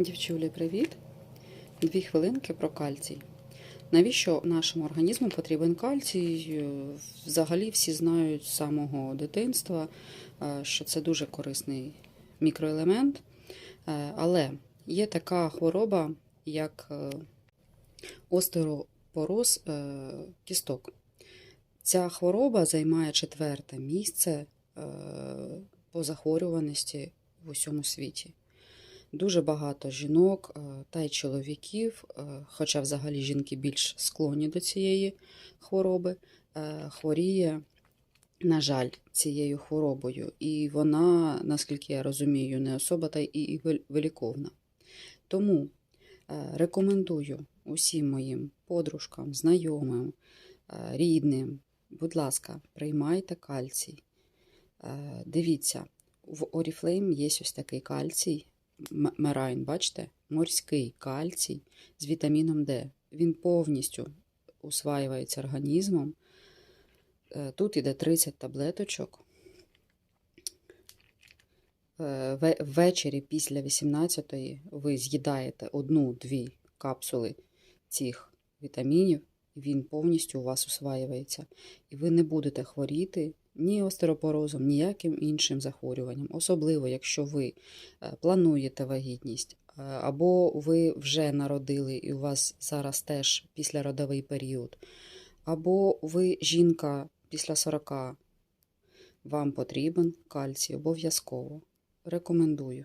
Дівчулі, привіт! Дві хвилинки про кальцій. Навіщо нашому організму потрібен кальцій? Е, Взагалі всі знають з самого дитинства, е, що це дуже корисний мікроелемент. Е, Але є така хвороба, як остеропороз кісток. Ця хвороба займає четверте місце по захворюваності в усьому світі. Дуже багато жінок е, та й чоловіків, е, хоча взагалі жінки більш склонні до цієї хвороби, е, хворіє, на жаль, цією хворобою. І вона, наскільки я розумію, не особа та і виліковна. Тому рекомендую усім моїм подружкам, знайомим, рідним, будь ласка, приймайте кальцій. Дивіться, в Oriflame є ось такий кальцій, мерайн, бачите, морський кальцій з вітаміном Д. Він повністю усваюється організмом. Е, Тут іде 30 таблеточок. Е, Ввечері після 18-ї ви з'їдаєте одну-дві капсули цих вітамінів, він повністю у вас усваюється. І ви не будете хворіти ні остеропорозом, ніяким іншим захворюванням. Особливо, якщо ви е, плануєте вагітність, е, або ви вже народили і у вас зараз теж післяродовий період, або ви жінка після 40, вам потрібен кальцій обов'язково. Рекомендую.